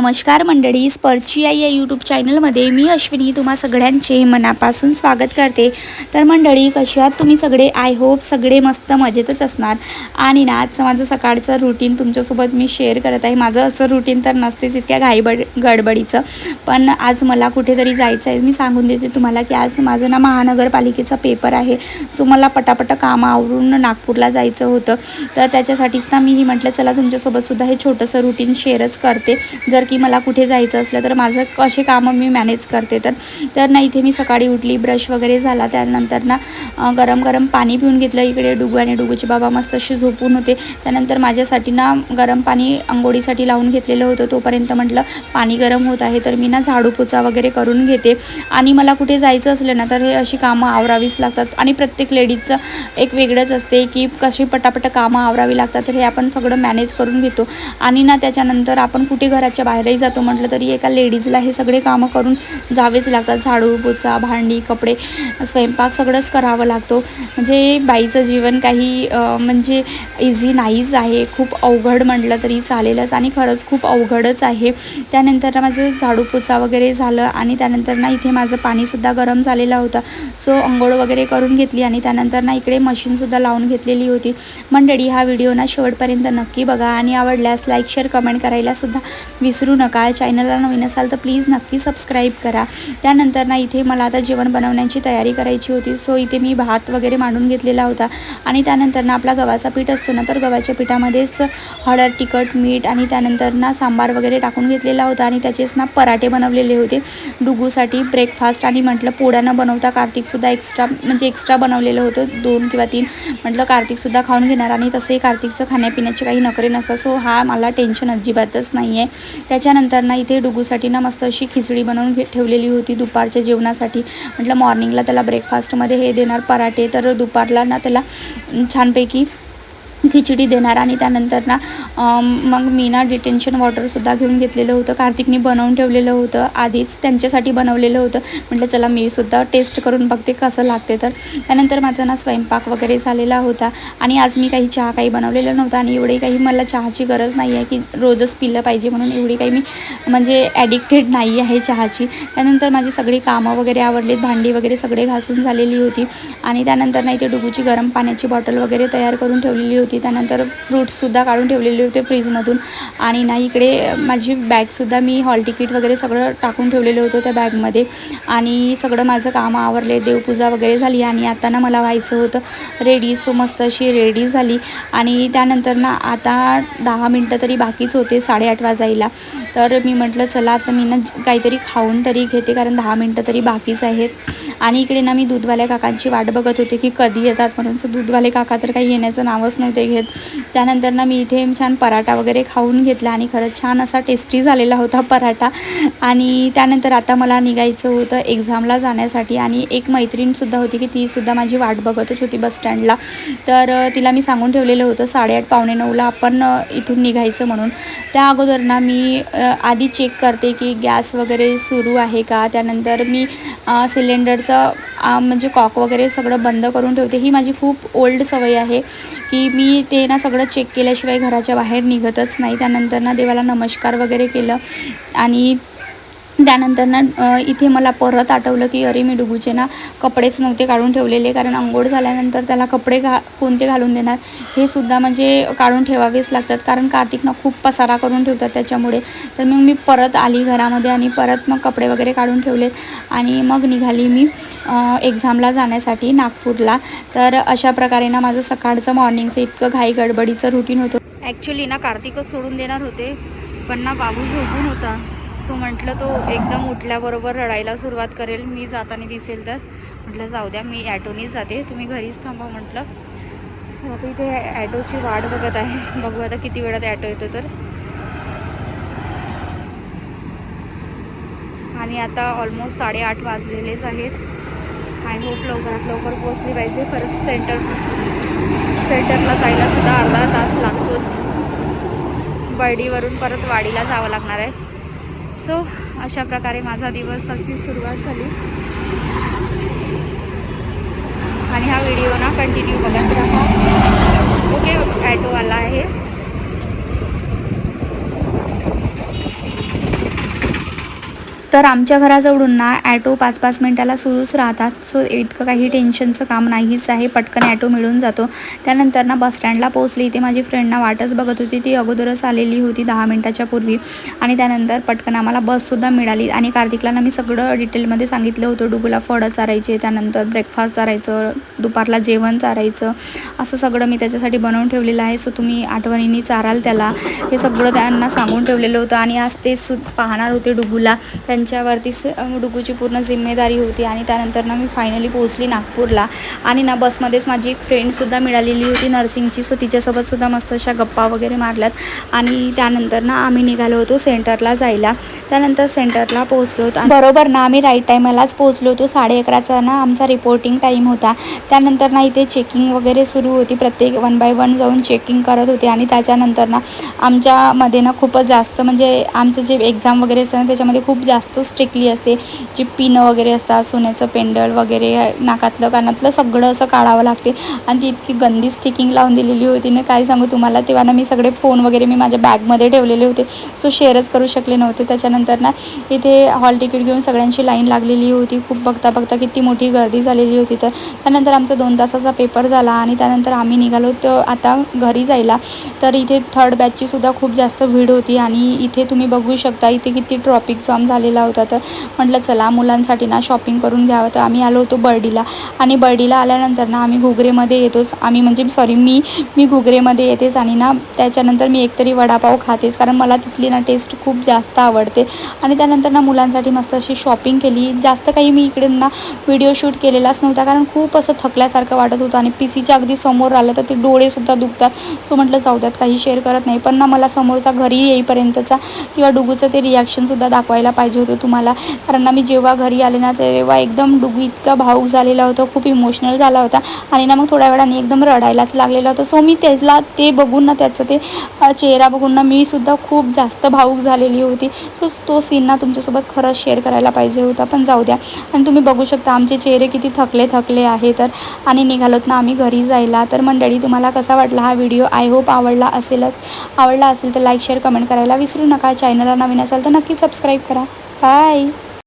नमस्कार मंडळी स्पर्चिया या यूट्यूब चॅनलमध्ये मी अश्विनी तुम्हा सगळ्यांचे मनापासून स्वागत करते. तर मंडळी कशी आहात तुम्ही सगळे? आय होप सगळे मस्त मजेतच असणार. आणि ना आजचं माझं सकाळचं रुटीन तुमच्यासोबत मी शेअर करत आहे. माझं असं रुटीन तर नसतेच इतक्या घाईबड गडबडीचं. पण आज मला कुठेतरी जायचं आहे मी सांगून देते तुम्हाला की आज माझं ना महानगरपालिकेचा पेपर आहे. सो मला पटापट कामं आवरून नागपूरला जायचं होतं. तर त्याच्यासाठीच ना मीही म्हटलं चला तुमच्यासोबतसुद्धा हे छोटंसं रुटीन शेअरच करते. जर की मला कुठे जायचं असलं तर माझं कसे कामं मी मॅनेज करते. तर तर ना इथे मी सकाळी उठली ब्रश वगैरे झाला. त्यानंतर ना गरम गरम पाणी पिऊन घेतलं इकडे डुगू आणि डुगूचे बाबा मस्त असे झोपून होते. त्यानंतर माझ्यासाठी ना गरम पाणी आंघोळीसाठी लावून घेतलेलं होतं. तोपर्यंत म्हटलं पाणी गरम होत आहे तर मी ना झाडू पोचा वगैरे करून घेते. आणि मला कुठे जायचं असलं ना तर हे अशी कामं आवरावीच लागतात. आणि प्रत्येक लेडीजचं एक वेगळंच असते की कशी पटापट कामं आवरावी लागतात. तर हे आपण सगळं मॅनेज करून घेतो. आणि ना त्याच्यानंतर आपण कुठे घराच्या बाहेर बाहेरही जातो म्हटलं तरी एका लेडीजला हे सगळे कामं करून जावेच लागतात. झाडू पोचा भांडी कपडे स्वयंपाक सगळंच करावं लागतो. म्हणजे बाईचं जीवन काही म्हणजे इझी नाहीच आहे. खूप अवघड म्हटलं तरी चालेलच आणि खरंच खूप अवघडच आहे. त्यानंतर ना माझं झाडू पोचा वगैरे झालं आणि त्यानंतर ना इथे माझं पाणीसुद्धा गरम झालेला होता. सो अंघोळ वगैरे करून घेतली आणि त्यानंतर ना इकडे मशीनसुद्धा लावून घेतलेली होती. मंडळी हा व्हिडिओ ना शेवटपर्यंत नक्की बघा आणि आवडल्यास लाईक शेअर कमेंट करायलासुद्धा विसरू विसरू नका. चॅनलला नवीन असाल तर प्लीज नक्की सबस्क्राईब करा. त्यानंतर ना इथे मला आता जेवण बनवण्याची तयारी करायची होती. सो इथे मी भात वगैरे मांडून घेतलेला होता. आणि त्यानंतर ना आपला गव्हाचा पीठ असतो ना तर गव्हाच्या पिठामध्येच हळद तिखट मीठ आणि त्यानंतर ना सांबार वगैरे टाकून घेतलेला होता. आणि त्याचेच ना पराठे बनवलेले होते. डुगूसाठी ब्रेकफास्ट आणि म्हटलं पोळ्या न बनवता कार्तिकसुद्धा एक्स्ट्रा म्हणजे एक्स्ट्रा बनवलेलं होतं. दोन किंवा तीन म्हटलं कार्तिकसुद्धा खाऊन घेणार. आणि तसंही कार्तिकचं खाण्यापिण्याचे काही नखरे नसतात. सो हा मला टेन्शन अजिबातच नाही आहे त्याच्यानंतर ना इथे डुगूसाठी ना मस्त अशी खिचडी बनवून ठेवलेली होती दुपारच्या जेवणासाठी. म्हटलं मॉर्निंगला त्याला ब्रेकफास्टमध्ये हे देणार पराठे. तर दुपारला ना त्याला छानपैकी खिचडी देणार आणि त्यानंतर ना मग मी ना डिटेन्शन वॉटरसुद्धा घेऊन घेतलेलं होतं. कार्तिकनी बनवून ठेवलेलं होतं. आधीच त्यांच्यासाठी बनवलेलं होतं. म्हटलं चला मी सुद्धा टेस्ट करून बघते कसं लागते तर. त्यानंतर माझा ना स्वयंपाक वगैरे झालेला होता. आणि आज मी काही चहा काही बनवलेलं नव्हतं आणि एवढे काही मला चहाची गरज नाही आहे की रोजच पिलं पाहिजे म्हणून एवढी काही मी म्हणजे ॲडिक्टेड नाही आहे चहाची. त्यानंतर माझी सगळी कामं वगैरे आवडलीत भांडी वगैरे सगळे घासून झालेली होती. आणि त्यानंतर ना इथे डुगूची गरम पाण्याची बॉटल वगैरे तयार करून ठेवलेली होती. त्यानंतर फ्रूट्ससुद्धा काढून ठेवलेले होते फ्रीजमधून आणि ना इकडे माझी बॅगसुद्धा मी हॉल तिकीट वगैरे सगळं टाकून ठेवलेलं होतं त्या बॅगमध्ये आणि सगळं माझं काम आवरले देवपूजा वगैरे झाली आणि आता ना मला व्हायचं होतं. रेडी सो मस्त अशी रेडी झाली. आणि त्यानंतर ना आता दहा मिनटं तरी बाकीच होते साडेआठ वाजायला. तर मी म्हटलं चला आता मी ना काहीतरी खाऊन तरी घेते कारण दहा मिनटं तरी बाकीच आहेत. आणि इकडे ना मी दूधवाल्या काकांची वाट बघत होते की कधी येतात म्हणून. सो दूधवाले काका तर काही येण्याचं नावच नव्हते घेत त्यानंतर ना मी इथे छान पराठा वगैरे खाऊन घेतला आणि खरंच छान असा टेस्टी झालेला होता पराठा. आणि त्यानंतर आता मला निघायचं होतं एक्झामला जाण्यासाठी आणि एक मैत्रीणसुद्धा होती की तीसुद्धा माझी वाट बघतच होती बस स्टँडला तर तिला मी सांगून ठेवलेलं होतं साडेआठ पावणे नऊला आपण इथून निघायचं म्हणून. त्या अगोदर ना मी आधी चेक करते की गॅस वगैरे सुरू आहे का? त्यानंतर मी सिलेंडरचं म्हणजे कॉक वगैरे सगळं बंद करून ठेवते. ही माझी खूप ओल्ड सवय आहे की मी ते ना सगळं चेक केल्याशिवाय घराच्या बाहेर निघतच नाही. त्यानंतर ना देवाला नमस्कार वगैरे केलं. आणि त्यानंतर ना इथे मला परत आठवलं की अरे मी डुगूचे ना कपडेच नव्हते काढून ठेवलेले कारण आंघोळ झाल्यानंतर त्याला कपडे घा कोणते घालून देणार? हे सुद्धा म्हणजे काढून ठेवावेच लागतात कारण कार्तिकनं खूप पसारा करून ठेवतात त्याच्यामुळे. तर मग मी परत आली घरामध्ये आणि परत मग कपडे वगैरे काढून ठेवलेत आणि मग निघाली मी एक्झामला जाण्यासाठी नागपूरला. तर अशा प्रकारे ना माझं सकाळचं मॉर्निंगचं इतकं घाई गडबडीचं रुटीन होतं. ॲक्च्युली ना कार्तिकच सोडून देणार होते पण ना बाबू झोपून होता. सो म्हटलं तो एकदम उठल्याबरोबर रडायला सुरुवात करेल. मी जाताना दिसेल तर. म्हटलं जाऊ द्या मी ॲटोनीच जाते. तुम्ही घरीच थांबा म्हटलं. तर आता इथे ॲटोची वाट बघत आहे. बघू आता किती वेळात ॲटो येतो तर. आणि आता ऑलमोस्ट साडेआठ वाजलेलेच आहेत. आय होप लवकरात लवकर पोचली पाहिजे. परत सेंटर सेंटरला जायला सुद्धा अर्धा तास लागतोच. बर्डीवरून परत वाडीला जावं लागणार आहे. सो अशा प्रकारे माझा दिवसाची सुरुवात झाली. आणि हा व्हिडिओ ना कंटिन्यू बघत राहा. ओके ॲटोवाला आहे. तर आमच्या घराजवळून ना ॲटो पाच पाच मिनटाला सुरूच राहतात. सो इतकं काही टेन्शनचं काम नाहीच आहे. पटकन ॲटो मिळून जातो. त्यानंतर ना बसस्टँडला पोहोचली. इथे माझी फ्रेंडना वाटच बघत होती. ती अगोदरच आलेली होती दहा मिनटाच्या पूर्वी. आणि त्यानंतर पटकन आम्हाला बससुद्धा मिळाली. आणि कार्तिकला ना मी सगळं डिटेलमध्ये सांगितलं होतं. डुबूला फळं चारायचे त्यानंतर ब्रेकफास्ट चारायचं दुपारला जेवण चारायचं. असं सगळं मी त्याच्यासाठी बनवून ठेवलेलं आहे. सो तुम्ही आठवणीने चाराल त्याला. हे सगळं त्यांना सांगून ठेवलेलं होतं. आणि आज ते सु पाहणार होते डुगूला त्यां त्यांच्यावरतीच डुगूची पूर्ण जिम्मेदारी होती आणि त्यानंतर ना मी फायनली पोहोचली नागपूरला. आणि ना बसमध्येच माझी एक फ्रेंडसुद्धा मिळालेली होती नर्सिंगची. सो तिच्यासोबतसुद्धा मस्त अशा गप्पा वगैरे मारल्यात. आणि त्यानंतर ना आम्ही निघालो होतो सेंटरला जायला. त्यानंतर सेंटरला पोहोचलो होतो. बरोबर ना आम्ही राईट टायमालाच पोहोचलो होतो. साडे अकराचा ना आमचा रिपोर्टिंग टाईम होता. त्यानंतर ना इथे चेकिंग वगैरे सुरू होती. प्रत्येक वन बाय वन जाऊन चेकिंग करत होते. आणि त्याच्यानंतर ना आमच्यामध्ये ना खूपच जास्त म्हणजे आमचं जे एक्झाम वगैरे असतं ना त्याच्यामध्ये खूप जास्त स्ट्रिक्टली असते. जी पिनं वगैरे असतात सोन्याचं पेंडल वगैरे नाकातलं कानातलं सगळं असं काढावं लागते. आणि ती इतकी गंदी स्टिकिंग लावून दिलेली होती ना काय सांगू तुम्हाला? तेव्हा ना मी सगळे फोन वगैरे मी माझ्या बॅगमध्ये ठेवलेले होते. सो शेअरच करू शकले नव्हते. त्याच्यानंतर ना इथे हॉल तिकीट घेऊन सगळ्यांची लाईन लागलेली होती. खूप बघता बघता किती मोठी गर्दी झालेली होती. तर त्यानंतर आमचा दोन तासाचा पेपर झाला आणि त्यानंतर आम्ही निघालो. तर आता घरी जायला. तर इथे थर्ड बॅचची सुद्धा खूप जास्त भीड होती. आणि इथे तुम्ही बघू शकता इथे किती ट्रॉफिक जाम झालेला होता तर म्हटलं चला मुलांसाठी ना शॉपिंग करून घ्यावं. तर आम्ही आलो होतो बर्डीला. आणि बर्डीला आल्यानंतर ना आम्ही घुगरेमध्ये येतोच. आम्ही म्हणजे सॉरी मी मी घुगरेमध्ये येतेच आणि ना त्याच्यानंतर मी एकतरी वडापाव खातेच. कारण मला तिथली ना टेस्ट खूप जास्त आवडते. आणि त्यानंतर ना मुलांसाठी मस्त अशी शॉपिंग केली. जास्त काही मी इकडे ना व्हिडिओ शूट केलेलाच नव्हता. कारण खूप असं थकल्यासारखं वाटत होतं. आणि पी सीच्या अगदी समोर आलं तर ते डोळेसुद्धा दुखतात. सो म्हटलं जाऊ द्यात काही शेअर करत नाही. पण ना मला समोरचा घरी येईपर्यंतचा किंवा डुगूचं ते रिॲक्शनसुद्धा दाखवायला पाहिजे होतं. तुम्हाला. कारण ना मी जेव्हा घरी आले ना तेव्हा एकदम डुगू इतका भाऊक झालेला होता खूप इमोशनल झाला होता. आणि ना मग थोड्या वेळाने एकदम रडायलाच लागलेला होता. सो मी त्याला ते बघून ना त्याचं ते चेहरा बघून ना मी सुद्धा खूप जास्त भाऊक झालेली होती. सो तो सीन ना तुमच्यासोबत खरंच शेअर करायला पाहिजे होता पण जाऊ द्या. आणि तुम्ही बघू शकता आमचे चेहरे किती थकले थकले आहे तर. आणि निघालोत ना आम्ही घरी जायला. तर मंडळी तुम्हाला कसा वाटला हा व्हिडिओ आय होप आवडला असेलच. आवडला असेल तर लाईक शेअर कमेंट करायला विसरू नका. चॅनलला नवीन असाल तर नक्की सबस्क्राईब करा. बाय